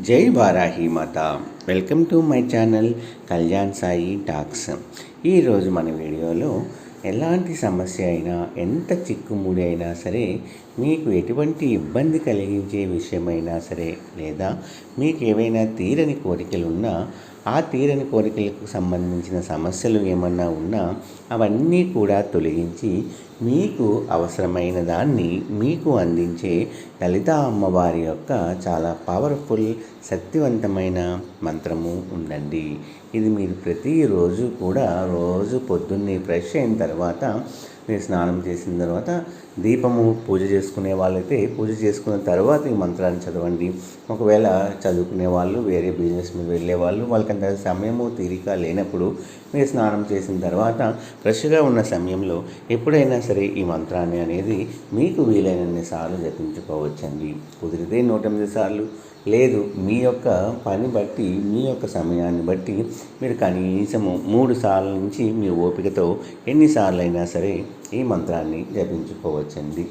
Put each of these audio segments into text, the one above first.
జై వారాహి మాత. Welcome to my channel Kalyan Sai talks. ఈరోజు మన వీడియోలో ఎలాంటి సమస్య అయినా ఎంత చిక్కుముడి అయినా సరే మీకు ఎటువంటి ఇబ్బంది కలిగించే విషయమైనా సరే లేదా మీకు ఏవైనా తీరని కోరికలు ఉన్నా ఆ తీరని కోరికలకు సంబంధించిన సమస్యలు ఏమన్నా ఉన్నా అవన్నీ కూడా తొలగించి మీకు అవసరమైన దాన్ని మీకు అందించే లలిత అమ్మవారి యొక్క చాలా పవర్ఫుల్ శక్తివంతమైన మంత్రము ఉండండి. ఇది మీరు ప్రతిరోజు కూడా రోజు పొద్దున్నే ఫ్రెష్ అయిన తర్వాత మీరు స్నానం చేసిన తర్వాత దీపము పూజ చేసుకునే వాళ్ళైతే పూజ చేసుకున్న తర్వాత ఈ మంత్రాన్ని చదవండి. ఒకవేళ చదువుకునే వాళ్ళు వేరే బిజినెస్ మీద వెళ్ళే వాళ్ళు వాళ్ళకంత సమయము తీరిక లేనప్పుడు మీరు స్నానం చేసిన తర్వాత ఫ్రెష్గా ఉన్న సమయంలో ఎప్పుడైనా సరే ఈ మంత్రాన్ని అనేది మీకు వీలైనన్ని సార్లు జపించుకోవచ్చండి. కుదిరితే నూట ఎనిమిది సార్లు లేదు మీ యొక్క పని బట్టి మీ యొక్క సమయాన్ని బట్టి మీరు కనీసము మూడు సార్ల నుంచి మీ ఓపికతో ఎన్నిసార్లు అయినా సరే ఈ మంత్రాన్ని జపించుకోవచ్చండి.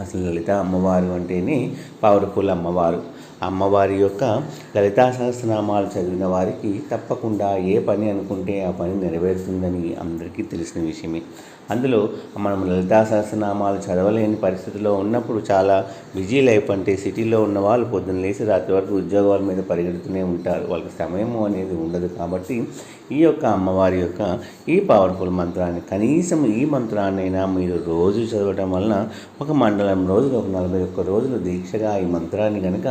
అసలు లలిత అమ్మవారు అంటేనే పవర్ఫుల్ అమ్మవారు. అమ్మవారి యొక్క లలితా సహస్రనామాలు చదివిన వారికి తప్పకుండా ఏ పని అనుకుంటే ఆ పని నెరవేరుతుందని అందరికీ తెలిసిన విషయమే. అందులో మనం లలితా సహస్రనామాలు చదవలేని పరిస్థితిలో ఉన్నప్పుడు చాలా బిజీ లైఫ్ అంటే సిటీలో ఉన్న వాళ్ళు పొద్దున్న లేచి రాత్రి వరకు ఉద్యోగాల మీద పరిగెడుతూనే ఉంటారు. వాళ్ళకి సమయము అనేది ఉండదు కాబట్టి ఈ యొక్క అమ్మవారి యొక్క ఈ పవర్ఫుల్ మంత్రాన్ని కనీసం ఈ మంత్రాన్నైనా మీరు రోజు చదవటం వలన ఒక మండలం రోజులు ఒక నలభై ఒక్క రోజులు దీక్షగా ఈ మంత్రాన్ని కనుక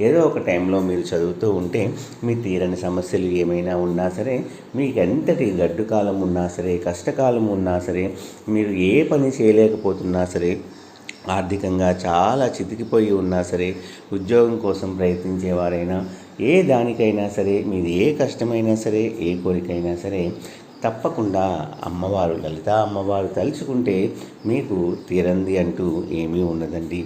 ఏదో ఒక టైంలో మీరు చదువు చదువుతూ ఉంటే మీ తీరని సమస్యలు ఏమైనా ఉన్నా సరే మీకు ఎంతటి గడ్డు కాలం ఉన్నా సరే కష్టకాలం ఉన్నా సరే మీరు ఏ పని చేయలేకపోతున్నా సరే ఆర్థికంగా చాలా చితికిపోయి ఉన్నా సరే ఉద్యోగం కోసం ప్రయత్నించేవారైనా ఏ దానికైనా సరే మీది ఏ కష్టమైనా సరే ఏ కోరికైనా సరే తప్పకుండా అమ్మవారు లలిత అమ్మవారు తలుచుకుంటే మీకు తీరంది అంటూ ఏమీ ఉండదండి.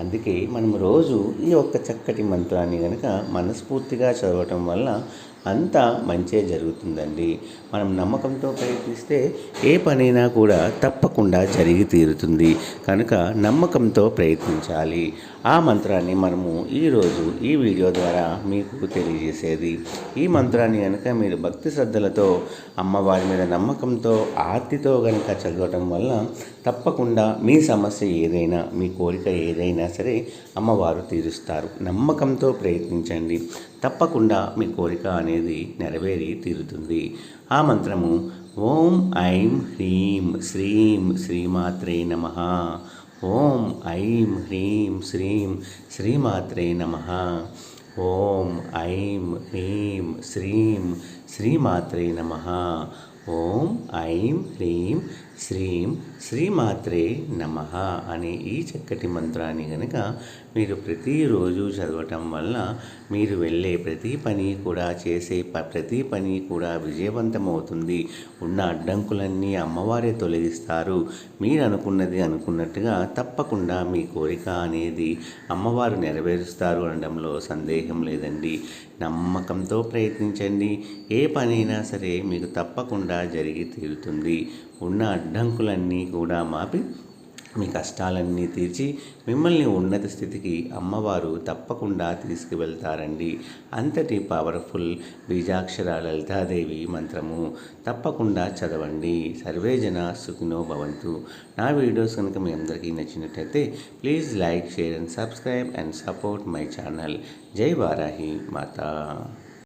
అందుకే మనం రోజు ఈ ఒక్క చక్కటి మంత్రాన్ని కనుక మనస్ఫూర్తిగా చదవటం వల్ల అంతా మంచే జరుగుతుందండి. మనం నమ్మకంతో ప్రయత్నిస్తే ఏ పనైనా కూడా తప్పకుండా జరిగి తీరుతుంది. కనుక నమ్మకంతో ప్రయత్నించాలి. ఆ మంత్రాన్ని మనము ఈరోజు ఈ వీడియో ద్వారా మీకు తెలియజేసేది. ఈ మంత్రాన్ని కనుక మీరు భక్తి శ్రద్ధలతో అమ్మవారి మీద నమ్మకంతో ఆర్తితో కనుక చదవటం వల్ల తప్పకుండా మీ సమస్య ఏదైనా మీ కోరిక ఏదైనా సరే అమ్మవారు తీరుస్తారు. నమ్మకంతో ప్రయత్నించండి. తప్పకుండా మీ కోరిక అనేది నెరవేరి తీరుతుంది. ఆ మంత్రము ఓం ఐం హ్రీం శ్రీం శ్రీమాత్రే నమ. ఓం ఐం హ్రీం శ్రీం శ్రీమాత్రే నమ. ఓం ఐం హ్రీం శ్రీం శ్రీమాత్రే నమ. ఓం ఐం హ్రీం శ్రీం శ్రీమాత్రే నమ అనే ఈ చక్కటి మంత్రాన్ని కనుక మీరు ప్రతిరోజు చదవటం వల్ల మీరు వెళ్ళే ప్రతి పని కూడా చేసే ప ప్రతి పని కూడా విజయవంతమవుతుంది. ఉన్న అడ్డంకులన్నీ అమ్మవారే తొలగిస్తారు. మీరు అనుకున్నది అనుకున్నట్టుగా తప్పకుండా మీ కోరిక అనేది అమ్మవారు నెరవేరుస్తారు అనడంలో సందేహం లేదండి. నమ్మకంతో ప్రయత్నించండి. ఏ పనైనా సరే మీకు తప్పకుండా జరిగి తీరుతుంది. ఉన్న అడ్డంకులన్నీ కూడా మాపి మీ కష్టాలన్నీ తీర్చి మిమ్మల్ని ఉన్నత స్థితికి అమ్మవారు తప్పకుండా తీసుకువెళ్తారండి. అంతటి పవర్ఫుల్ బీజాక్షర లలితాదేవి మంత్రము. తప్పకుండా చదవండి. సర్వేజన సుఖినో భవంతు. నా వీడియోస్ కనుక మీ అందరికీ నచ్చినట్టయితే please like share and subscribe and support my channel. జై వారాహి మాతా.